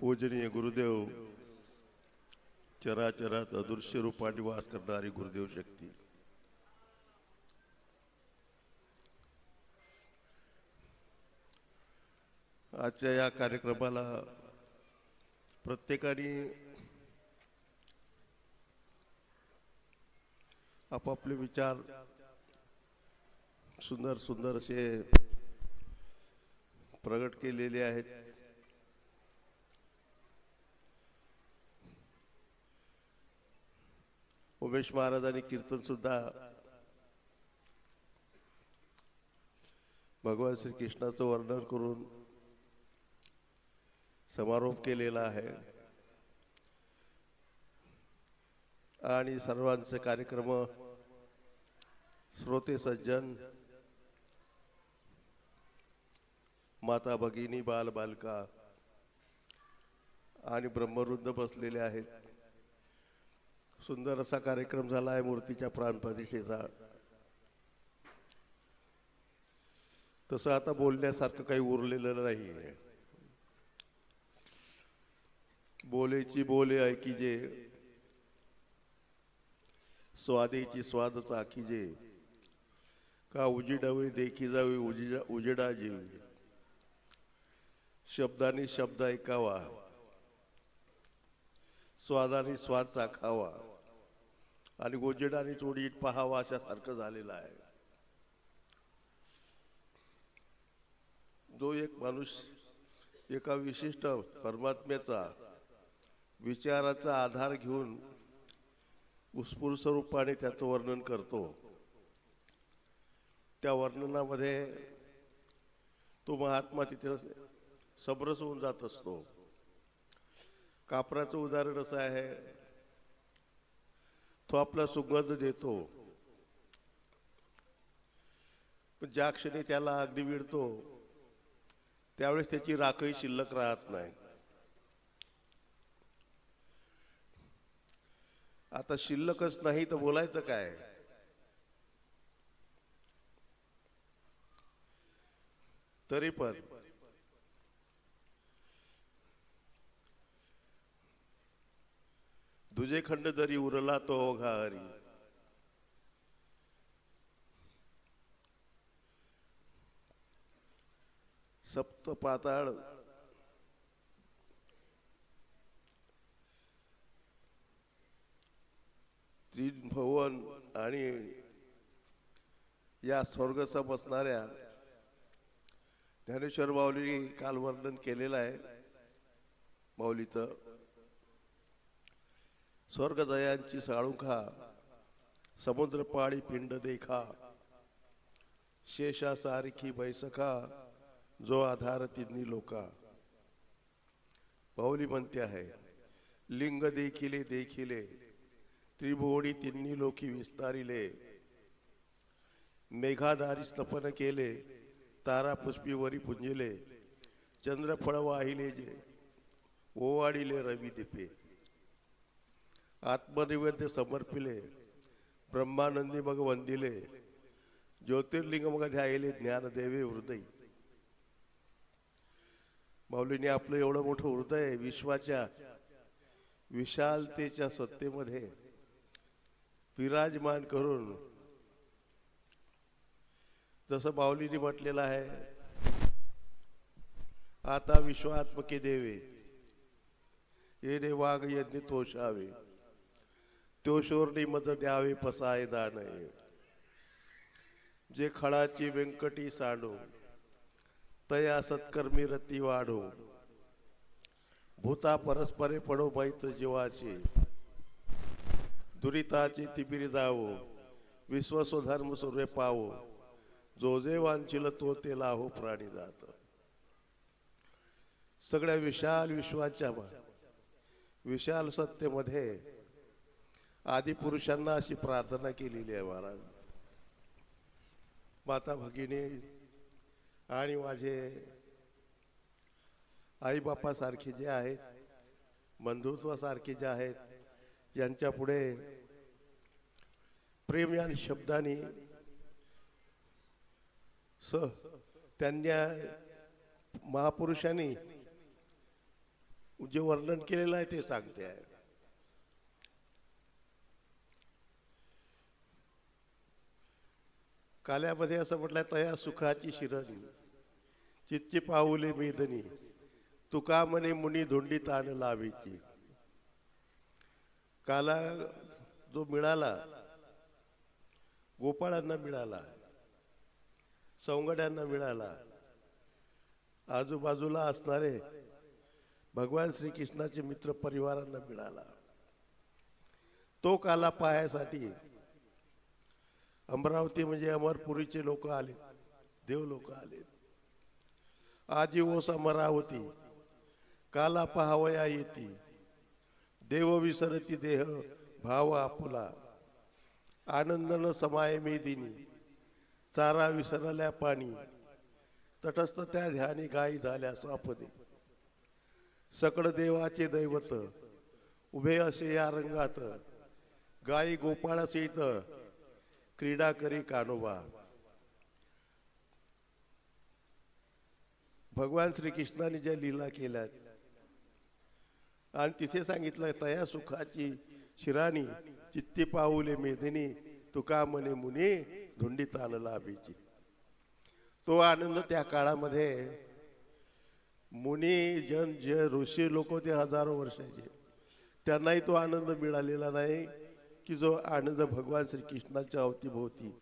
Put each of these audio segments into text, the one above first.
पूजनीय गुरुदेव चराचरात अदृश्य रूपाने वास करणारी गुरुदेव शक्ती. आजच्या या कार्यक्रमाला प्रत्येकाने आपापले विचार सुंदर सुंदर असे प्रगट केलेले आहेत. उमेश महाराजांनी कीर्तन सुद्धा भगवान श्रीकृष्णाचं वर्णन करून समारोप केलेला आहे. आणि सर्वांचे कार्यक्रम श्रोते सज्जन माता भगिनी बाल बालका आणि ब्रह्मरुद्ध बसलेले आहेत. सुंदर असा कार्यक्रम झाला आहे मूर्तीच्या प्राणप्रतिष्ठेचा तसं आता बोलण्यासारखं काही उरलेलं नाही आहे बोलेची बोले ऐकीजे स्वादेची स्वाद चाकीजे का उजिडावे देखी जावे उजिडा उजिडा जेवी शब्दाने शब्द ऐकावा. स्वादाने स्वाद चाखावा. आणि उजेडाने चोडीत पहावा अशासारखं झालेलं आहे. जो एक माणूस एका विशिष्ट परमात्म्याचा विचाराचा आधार घेऊन उत्स्फूर्त रूपाने त्याचं वर्णन करतो त्या वर्णनामध्ये तो महात्मा तिथे समरस होऊन जात असतो. कापराचं उदाहरण असं आहे तो आपला सुगंध देतो. पण ज्या क्षणी त्याला अग्नी विडतो त्यावेळेस त्याची राखही शिल्लक राहत नाही. आता शिल्लकच नाही तर बोलायचं काय? तरी पण तुझे खंड जरी उरला तो ओघा हरी सप्त पाताळ. तीन भवन आणि या स्वर्गसम बसणाऱ्या ज्ञानेश्वर माऊलीने काल वर्णन केलेलं आहे माऊलीचं. स्वर्गदयांची साळुखा समुद्र पाळी पिंड देखा शेषा सारखी बैसखा जो आधार तिन्ही लोका. माऊली म्हणते आहे लिंग देखिले देखिले त्रिभुवनी तिन्ही लोकी विस्तारिले. मेघाधारी स्तपन केले तारा पुष्पीवरी पुंजिले चंद्रफळ वाहिले जे ओवाडिले रवी दिपे. आत्मनिवेद्य समर्पिले ब्रह्मानंदी मग वंदिले ज्योतिर्लिंग मग ध्यायले ज्ञानदेवे हृदय. माऊलीने आपलं एवढं मोठं हृदय विश्वाच्या विशालतेच्या सत्तेमध्ये विराजमान करून जसं माऊलीने म्हटलेलं आहे आता विश्वात्मके देवे येणे वाघ यज्ञ तोषावे. तो शोरणी मज द्यावे पसाय दानये. जे खळाची व्यंकटी सांडो तया सत्कर्मी रती वाढो. भूता परस्परे पडो मैत्र जीवाचे. दुरिताची तिबिरी जावो विश्वसो धर्म सुरे पावो. जो जे वांचिल तो ते लाहो प्राणी जात. सगळ्या विशाल विश्वाच्या विशाल सत्तेमध्ये आदिपुरुषांना अशी प्रार्थना केलेली आहे महाराज. माता भगिनी आणि माझे आईबापासारखे जे आहेत बंधुत्वासारखे जे आहेत यांच्या पुढे प्रेम या शब्दाने स त्यांनी महापुरुषांनी जे वर्णन केलेलं आहे ते सांगते आहे. काल्यामध्ये असं म्हटलंय तया सुखाची शिरणी चित्ती पाऊले मेदनी तुका म्हणे मुनी धोंडी ताण लावीची. काला जो मिळाला गोपाळांना मिळाला सौंगड्यांना मिळाला आजूबाजूला असणारे भगवान श्रीकृष्णाचे मित्र परिवारांना मिळाला. तो काला पाहायसाठी अमरावती म्हणजे अमरपुरीचे लोक आले. देव लोक आले. आजी ओस अमरावती काला पहावया येती. देव विसरती देह भाव आपुला. आनंद न समाय मेदिनी चारा विसरल्या पाणी. तटस्थ त्या ध्यानी गायी झाल्या स्वापदे. सकळ देवाचे दैवत उभे असे या रंगात. गायी गोपाळ इथं क्रीडा करी कानोबा. भगवान श्रीकृष्णाने ज्या लीला केल्या आणि तिथे सांगितलं तया सुखाची शिराणी चित्ती पाहुले मेधिनी तुका मने मुनी धुंडी चालला लाभीची. तो आनंद त्या काळामध्ये मुनी जन जे ऋषी लोक होते हजारो वर्षाचे त्यांनाही तो आनंद मिळालेला नाही. की जो आनंद भगवान श्रीकृष्णाच्या अवतीभोवती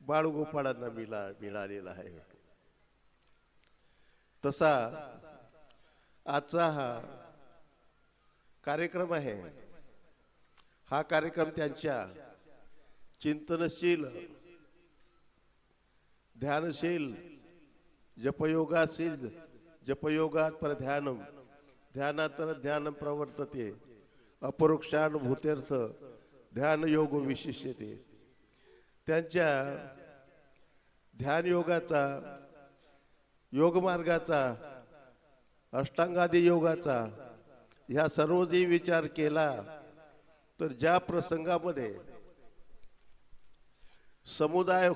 बाळगोपाळांना मिळा मिळालेला आहे. तसा आजचा हा कार्यक्रम आहे. हा कार्यक्रम त्यांच्या चिंतनशील ध्यानशील जपयोगाशील जपयोगात पर ध्यानम ध्यानातर ध्यान प्रवर्तते अपरोक्षानुभूतेर्थ ध्यान योग विशिष्यते त्यांच्या ध्यान योगाचा योगमार्गाचा अष्टांगादी योगाचा ह्या सर्व विचार केला तर ज्या प्रसंगामध्ये समुदाय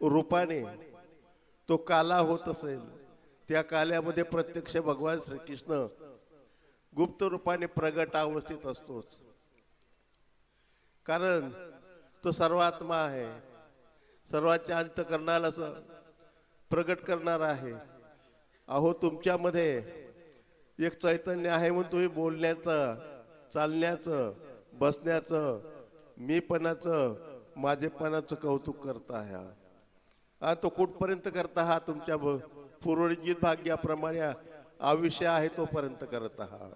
रूपाने तो काला होत असेल त्या काल्यामध्ये प्रत्यक्ष भगवान श्रीकृष्ण गुप्त रूपाने प्रगट अवस्थेत असतोच. कारण तो सर्वात्मा आहे. सर्वांच्या अंत करणारा प्रगट करणार आहे. अहो तुमच्यामध्ये एक चैतन्य आहे म्हणून तुम्ही बोलण्याचं चालण्याचं बसण्याचं मीपणाचं माझेपणाचं कौतुक करता हा तो कुठपर्यंत करता हा तुमच्या भ- पूर्वजित भाग्याप्रमाणे आयुष्य आहे तोपर्यंत करत आहात.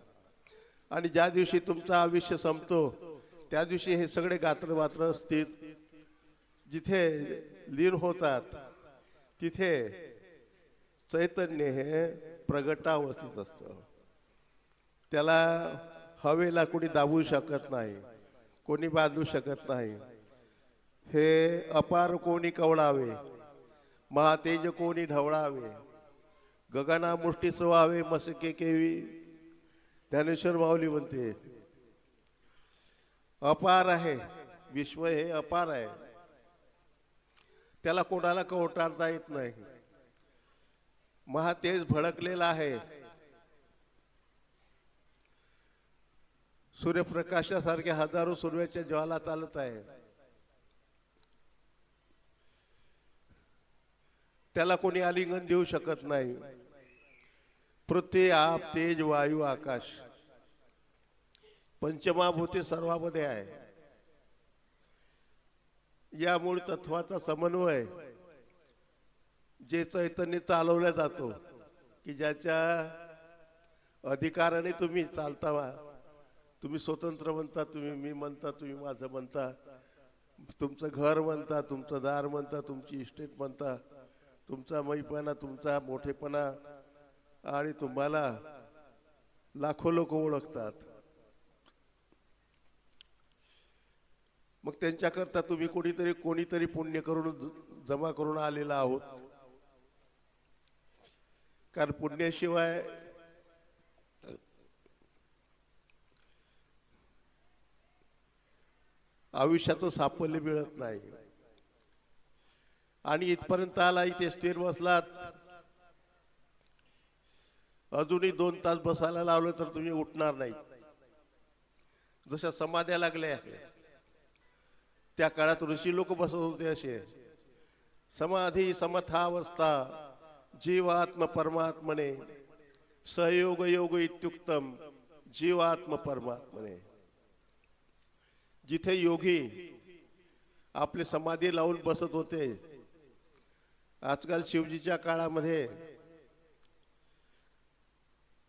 आणि ज्या दिवशी तुमचं आयुष्य संपतो त्या दिवशी हे सगळे गात्र वात्र स्थित जिथे लीन होतात तिथे चैतन्य हे प्रगटावस्थित असतं. त्याला हवेला कोणी दाबू शकत नाही कोणी बांधू शकत नाही. हे अपार कोणी कवळावे महातेज कोणी ढवळावे गगना मुष्टी सोहावे मसके केवी ज्ञानेश्वर माऊली म्हणते अपार आहे. विश्व हे अपार आहे. त्याला कोणाला कवटाळता येत नाही. महातेज भडकलेला आहे. सूर्यप्रकाशासारख्या हजारो सूर्याच्या ज्वाला चालत आहे. त्याला कोणी आलिंगन देऊ शकत नाही. पृथ्वी आप तेज वायू आकाश. पंचमाभूती सर्वामध्ये आहे. या मूळ तत्वाचा समन्वय जे चैतन्य चालवला जातो की ज्याच्या अधिकाराने तुम्ही चालता तुम्ही स्वतंत्र म्हणता तुम्ही मी म्हणता तुम्ही माझं म्हणता. तुमचं घर म्हणता तुमचं दार म्हणता तुमची इस्टेट म्हणता. तुमचा मैपणा तुमचा मोठेपणा. आणि तुम्हाला लाखो लोक ओळखतात. मग त्यांच्याकरता तुम्ही कोणीतरी कोणीतरी पुण्य करून जमा करून आलेला आहोत. कारण पुण्याशिवाय आयुष्याचं साफल्य मिळत नाही. आणि इथपर्यंत आला इथे स्थिर बसलात. अजूनही दोन तास बसायला लावलं तर तुम्ही उठणार नाही जशा समाध्या लागल्या. त्या काळात ऋषी लोक बसत होते असे. समाधी समथावस्था जीवात्म परमात्मने. सहयोग योग इत्युक्तम जीवात्म परमात्मने. जिथे योगी आपली समाधी लावून बसत होते. आजकाल शिवजीच्या काळामध्ये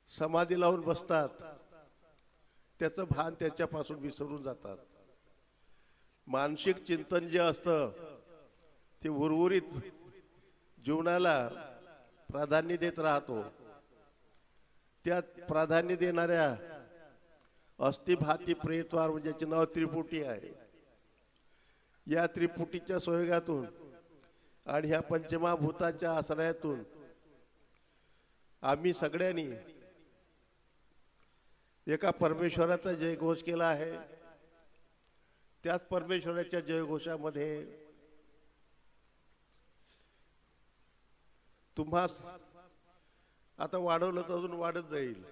समाधी लावून बसतात. त्याचं भान त्याच्यापासून विसरून जातात. मानसिक चिंतन जे असतं ते उर्वरित जीवनाला प्राधान्य देत राहतो. त्यात प्राधान्य देणाऱ्या अस्थिभाती प्रेतवार म्हणजे ज्याचे नाव त्रिपुटी आहे. या त्रिपुटीच्या सहयोगातून आणि ह्या पंचमाभूताच्या आश्रयातून आम्ही सगळ्यांनी एका परमेश्वराचा जयघोष केला आहे. त्याच परमेश्वराच्या जयघोषामध्ये तुम्हास आता वाढवलं तर अजून वाढत जाईल.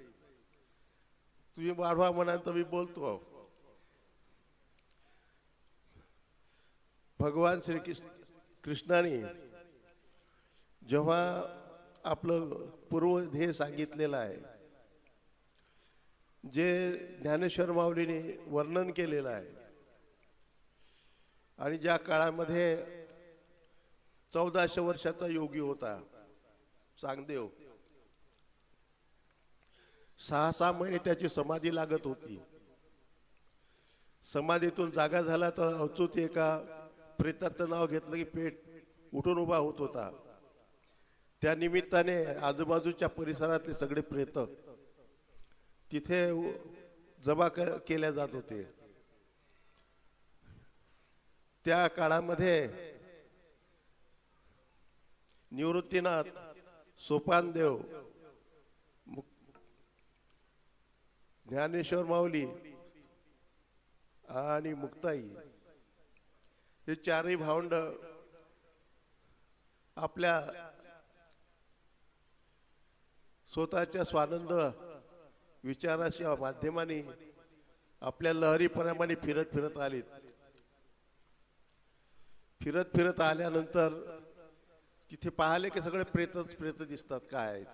तुम्ही वाढवा म्हणाल तर मी बोलतो भगवान श्रीकृष्ण कृष्णाने जेव्हा आपलं पूर्व ध्येय सांगितलेलं आहे जे ज्ञानेश्वर माऊलीने वर्णन केलेलं आहे आणि ज्या काळामध्ये चौदाशे वर्षाचा योगी होता चांगदेव सहा सहा महिने त्याची समाधी लागत होती. समाधीतून जागा झाला तर अचूक एका प्रेताचं नाव घेतलं की पेट उठून उभा होत होता. त्या निमित्ताने आजूबाजूच्या परिसरातले सगळे प्रेत तिथे जमा क- केल्या जात होते. त्या काळामध्ये निवृत्तीनाथ सोपानदेव मुक- ज्ञानेश्वर माऊली आणि मुक्ताई हे चारही भावंड आपल्या स्वतःच्या स्वानंद विचाराच्या माध्यमाने आपल्या लहरीपणाने फिरत फिरत आलीत. फिरत फिरत आल्यानंतर तिथे पाहिले की सगळे प्रेतच प्रेत दिसतात काय. आहेत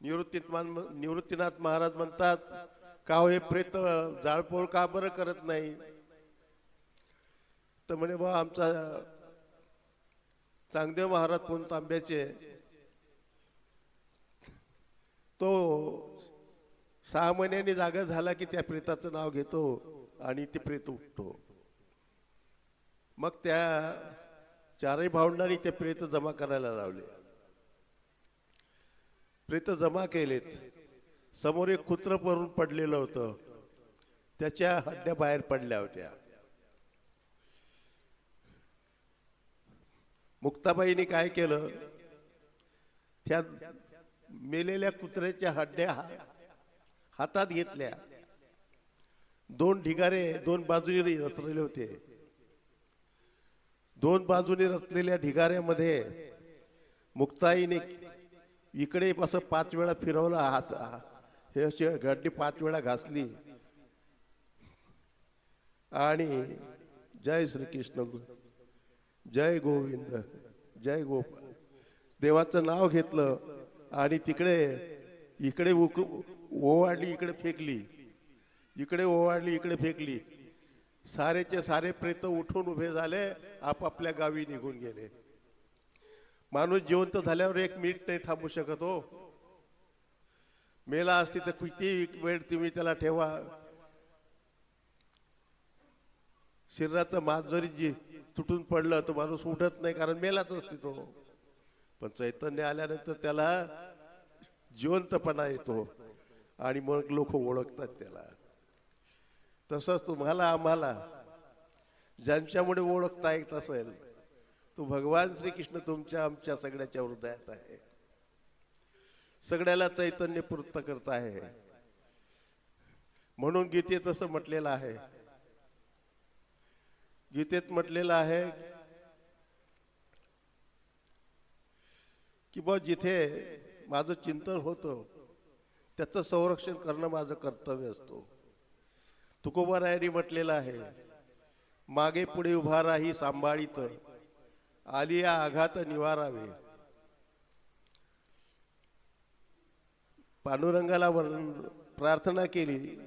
निवृत्तीनाथ निवृत्तीनाथ महाराज म्हणतात का हो हे प्रेत जाळपोळ का बरं करत नाही? तर म्हणे बा आमचा चांगदेव महाराज कोण? तांब्याचे. तो सहा महिन्यांनी जागा झाला की त्या प्रेताचं नाव घेतो आणि ते प्रेत उठतो. मग त्या चारही भावंडांनी ते प्रेत जमा करायला लावले. प्रेत जमा केलेत. समोर एक कुत्र परून पडलेलं होतं. त्याच्या हड्ड्या बाहेर पडल्या होत्या. मुक्ताबाईने काय केलं? त्या मेलेल्या कुत्र्याच्या हड्ड्या हातात घेतल्या. दोन ढिगारे दोन बाजूने रचलेले होते. दोन बाजूने रचलेल्या ढिगाऱ्यामध्ये मुक्ताईने इकडे असं पाच वेळा फिरवलं हा- हे अशी गड्डी पाच वेळा घासली. आणि जय श्रीकृष्ण जय गोविंद जय गोपाल. देवाचं नाव घेतलं आणि तिकडे इकडे उक ओवाडली इकडे फेकली. इकडे ओवाडली इकडे फेकली. सारेचे सारे प्रेत उठून उभे झाले आपापल्या गावी निघून गेले. माणूस जिवंत झाल्यावर एक मिनिट नाही थांबू शकत हो. मेला असती तर किती वेळ तुम्ही त्याला ठेवा. शरीराचं मास जरी जी तुटून पडलं तर माणूस उठत नाही कारण मेलाच असते तो. पण चैतन्य आल्यानंतर त्याला जिवंतपणा येतो आणि मग लोक ओळखतात त्याला. तसंच तुम्हाला आम्हाला ज्यांच्यामुळे ओळखता येत असेल तो भगवान श्रीकृष्ण तुमच्या आमच्या सगळ्याच्या हृदयात आहे. सगळ्याला चैतन्य पूर्त करत आहे. म्हणून गीतेत असं म्हटलेलं आहे. गीतेत म्हटलेलं आहे की बा जिथे माझं चिंतन होतं त्याचं संरक्षण करणं माझं कर्तव्य असतो. तुकोबारायांनी म्हटलेलं आहे. मागे पुढे उभा राही सांभाळीत. आलिया आघात निवारावे. पांडुरंगाला वर्ण- प्रार्थना केली.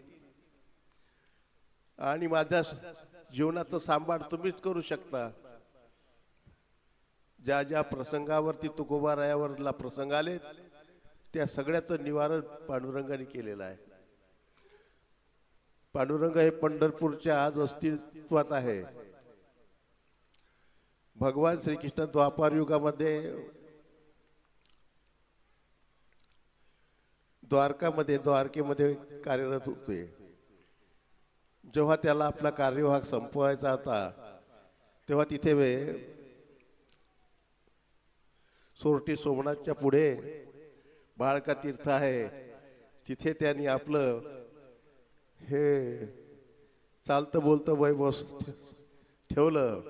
आणि माझ्या जीवनाचं सांभाळ तुम्हीच करू शकता. ज्या ज्या प्रसंगावरती तुकोबारायावरला प्रसंग आले त्या सगळ्याचं निवारण पांडुरंगाने केलेलं आहे. पांडुरंग हे पंढरपूरच्या आज अस्तित्वात आहे. भगवान श्रीकृष्ण द्वापार युगामध्ये द्वारकामध्ये द्वारकेमध्ये कार्यरत होते. जेव्हा त्याला आपला कार्यभाग संपवायचा होता तेव्हा तिथे वे सोरटी सोमनाथच्या पुढे बाळका तीर्थ आहे. तिथे त्यांनी आपलं हे चालतं बोलतं वैभव ठेवलं.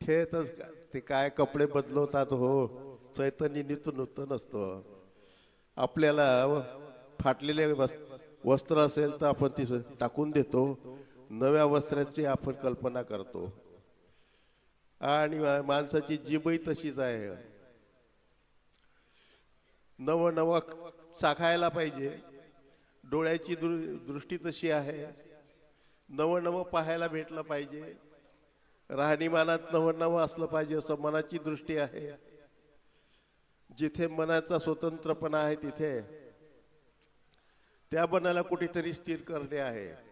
ठेतच ते काय कपडे बदलवतात हो चैतन्य नितू नूतन असतो. आपल्याला फाटलेले वस्त्र असेल तर आपण ती टाकून देतो नव्या वस्त्राची आपण कल्पना करतो. आणि माणसाची जीभही तशीच आहे. नव नव चाखायला पाहिजे. डोळ्याची दृ- दृष्टी तशी आहे. नवनवं पाहायला भेटलं पाहिजे. राहणीमानात नवनवं असलं पाहिजे असं मनाची दृष्टी आहे. जिथे मनाचा स्वतंत्रपणा आहे तिथे त्या मनाला कुठेतरी स्थिर करणे आहे.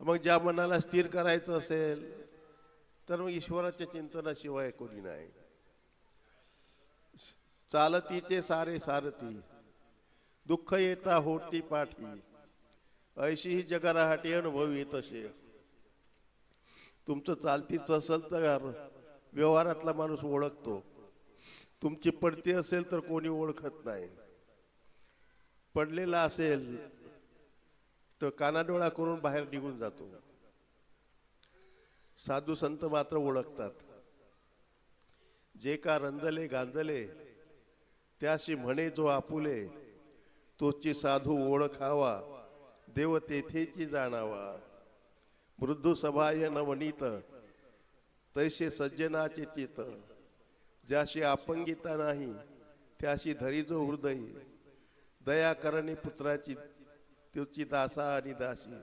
मग ज्या मनाला स्थिर करायचं असेल तर मग ईश्वराच्या चिंतनाशिवाय कोणी नाही. चालतीचे सारे सारथी. दुःख येता होती पाठी. ऐशी ही जगराहाटी अनुभवी तसे. तुमचं चालतीच असेल तर व्यवहारातला माणूस ओळखतो. तुमची पडती असेल तर कोणी ओळखत नाही. पडलेला असेल तर कानाडोळा करून बाहेर निघून जातो. साधू संत मात्र ओळखतात. जे का रंजले गांजले त्याशी म्हणे जो आपुले तोची साधू ओळखावा देव तेथेची जाणावा. मृदू सभाय नवनीत तैसे सज्जनाचे चित. ज्याशी अपंगिता नाही त्याशी धरी जो हृदय. दया करणे पुत्राची तुची दासा आणि दासी.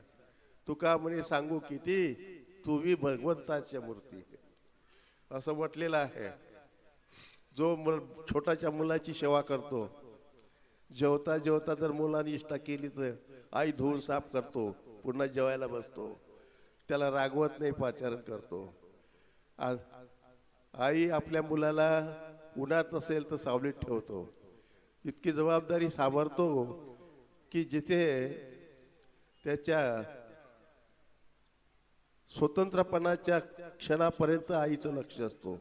तुका म्हणे सांगू किती? तुम्ही भगवंताच्या मूर्ती. असं म्हटलेलं आहे. जो छोटाच्या छोट्याच्या मुलाची सेवा करतो जेवता जेवता जर मुलांनी इष्टा केली तर आई धुवून साफ करतो पुन्हा जेवायला बसतो. त्याला रागवत नाही पाचारण करतो. आई आपल्या मुलाला उन्हात असेल तर सावलीत ठेवतो. इतकी जबाबदारी सावरतो की जिथे त्याच्या स्वतंत्रपणाच्या क्षणापर्यंत आईचं लक्ष असतो.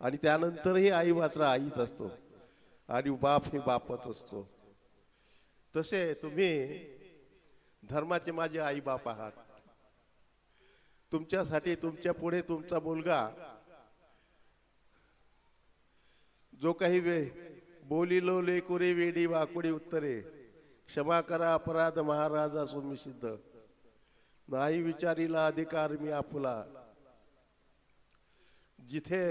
आणि त्यानंतरही आई मात्र आईच असतो. आणि बाप हे बापच असतो. तसे तुम्ही धर्माचे माझे आई बाप आहात. तुमच्यासाठी तुमच्यापुढे तुमचा मुलगा जो काही वे बोलिलो लेकुरे वेडी वाकुडी उत्तरे क्षमा करा अपराध महाराजा सुमी सिद्ध. नाही विचारीला अधिकार मी आपुला. जिथे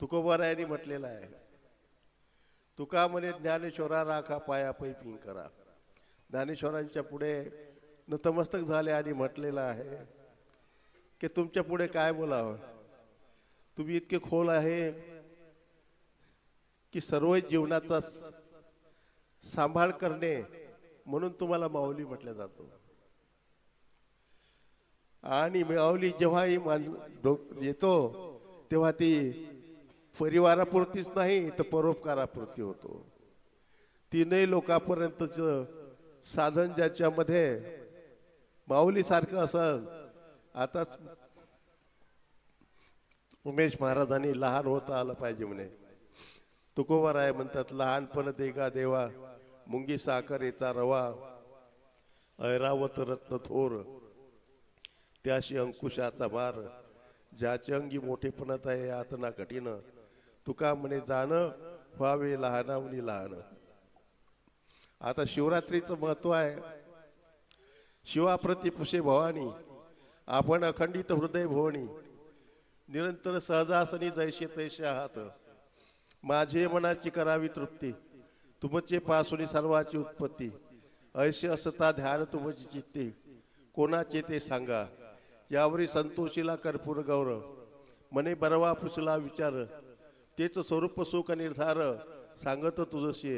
तुकोबारायांनी म्हटलेलं आहे. तुका म्हणे ज्ञानेश्वरा राखा पाया पै करा. ज्ञानेश्वरांच्या पुढे नतमस्तक झाले आणि म्हटलेलं आहे की तुमच्यापुढे काय बोलावं? तुम्ही इतके खोल आहे की सर्व जीवनाचा सांभाळ करणे म्हणून तुम्हाला माऊली म्हटलं जातो. आणि माऊली जेव्हाही मान डोक- येतो तेव्हा ती परिवारापुरतीच नाही तर परोपकारापुरती होतो. तीनही लोकांपर्यंतच साधन ज्याच्यामध्ये माऊलीसारखं असं आता उमेश महाराजांनी लहान होता आलं पाहिजे म्हणे. तुकोबार आहे म्हणतात लहानपण देगा देवा मुंगी साखरेचा रवा ऐरावत रत्न थोर त्याशी अंकुशाचा मार ज्याचे अंगी मोठेपणात आहे आतना कठीण. तुका म्हणे जाणं व्हावे लहानावणी लहान. आता शिवरात्रीचं महत्त्व आहे. शिवाप्रती पुषे भवानी आपण अखंडित हृदय भवानी निरंतर सहजासनी जैसे तैसे आहात. माझे मनाची करावी तृप्ती तुमचे पासुनी सर्वाची उत्पत्ती. ऐसे असता ध्यान तुमची चित्ती कोणाचे ते सांगा. यावरी संतोषीला कर्पूर गौरव मने बरवा पुसला विचार तेच स्वरूप सुख निर्धार सांगत तुझशी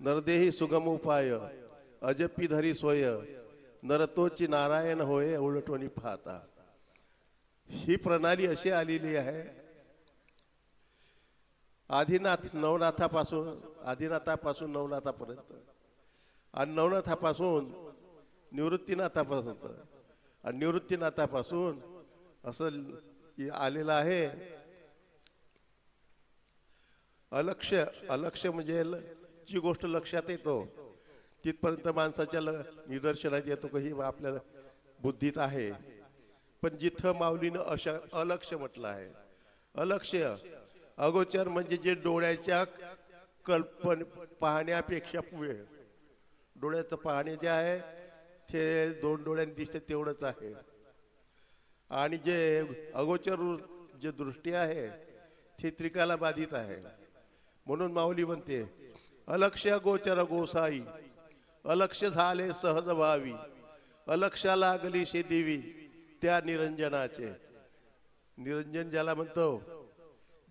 नरदेही सुगम उपाय अजपी धरी सोय नरतोची नारायण होय उलटवणी पाहता. ही प्रणाली अशी आलेली आहे. आदिनाथ नवनाथापासून आदिनाथापासून नवनाथापर्यंत. आणि नवनाथापासून निवृत्तीनाथापर्यंत. आणि निवृत्तीनाथापासून असं आलेलं आहे अलक्ष अलक्ष म्हणजे ल- जी गोष्ट लक्षात येतो तिथपर्यंत माणसाच्या ल- निदर्शनात येतो की ही आपल्या बुद्धीत आहे. पण जिथं माऊलीनं अशा अलक्ष म्हटलं आहे. अलक्ष अगोचर म्हणजे जे डोळ्याच्या कल्पन पाहण्यापेक्षा पुढे. डोळ्याचं पाहणे जे आहे ते दोन डोळ्यांनी दिसते तेवढंच आहे. आणि जे अगोचर जे दृष्टी आहे ती त्रिकाला बाधित आहे. म्हणून माऊली म्हणते अलक्ष गोचर गोसाई अलक्ष झाले सहज व्हावी अलक्ष लागली शे देवी त्या निरंजनाचे. निरंजन ज्याला म्हणतो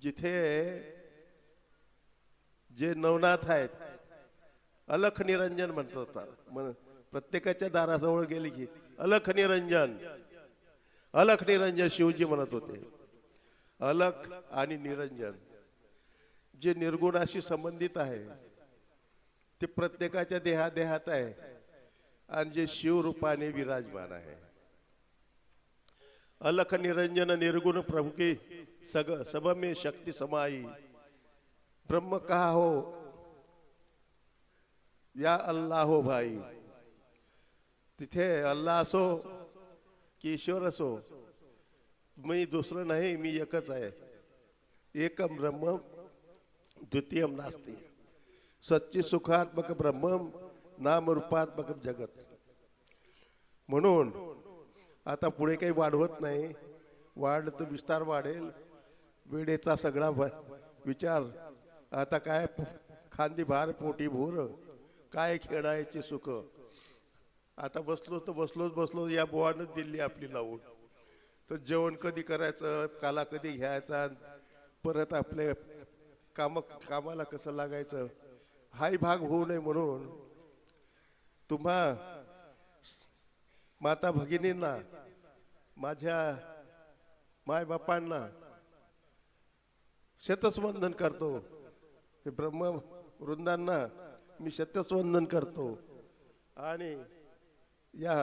जिथे जे नवनाथ आहेत अलख निरंजन म्हणतात. प्रत्येकाच्या दाराजवळ गेले की अलख निरंजन अलख निरंजन शिवजी म्हणत होते. अलख आणि निरंजन. जे निर्गुणाशी संबंधित आहे ते प्रत्येकाच्या देहादेहात आहे आणि जे शिवरूपाने विराजमान आहे. अलख निरंजन निर्गुण प्रभु की सग सब में शक्ती समाई. ब्रह्म कहा हो? या अल्लाह हो भाई. तिथे अल्लाह असो की ईश्वर असो. मी दुसरं नाही मी एकच आहे. एकम ब्रह्म द्वितीयम नास्ति। सच्ची सुखात्मक ब्रह्म नामरूपात्मक जगत। म्हणून आता पुढे काही वाढवत नाही. वाढलं तर विस्तार वाढेल. वेळेचा सगळा विचार. आता काय खांदी भार पोटी भूर काय खेळायची सुख? आता बसलो तर बसलोच बसलो या बोवानच दिली आपली लावून. तर जेवण कधी करायचं काला कधी घ्यायचा परत आपले काम कामाला कसं लागायचं? हाही भाग होऊ नये म्हणून तुम्हा माता भगिनींना माझ्या मायबापांना शतस्वंदन करतो. हे ब्रह्म वृंदांना मी शतस्वंदन करतो. आणि या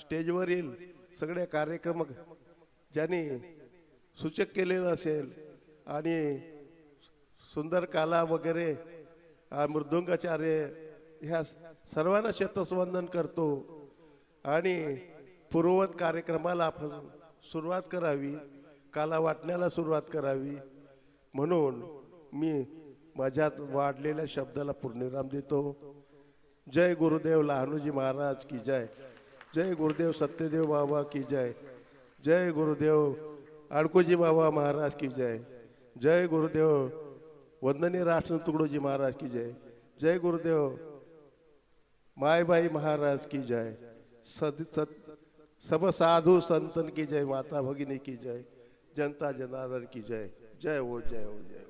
स्टेजवरील सगळे कार्यक्रम ज्यांनी सूचक केलेलं असेल आणि सुंदर काला वगैरे मृदुंगाचार्य ह्या सर्वांना शतस्वंदन करतो. आणि पूर्ववत कार्यक्रमाला आपण सुरुवात करावी काला वाटण्याला सुरुवात करावी. म्हणून मी माझ्या वाढलेल्या शब्दाला पूर्णविराम देतो. जय गुरुदेव लहानूजी महाराज की जय. जय गुरुदेव सत्यदेव बाबा की जय. जय गुरुदेव अडकोजी बाबा महाराज की जय. जय गुरुदेव वंदनीय राष्ट्र तुकडोजी महाराज की जय जय गुरुदेव मायबाई महाराज की जय सद सत सब साधु संतन की जय माता भगिनी की जय जनता जनार्दन की जय जय हो जय हो जय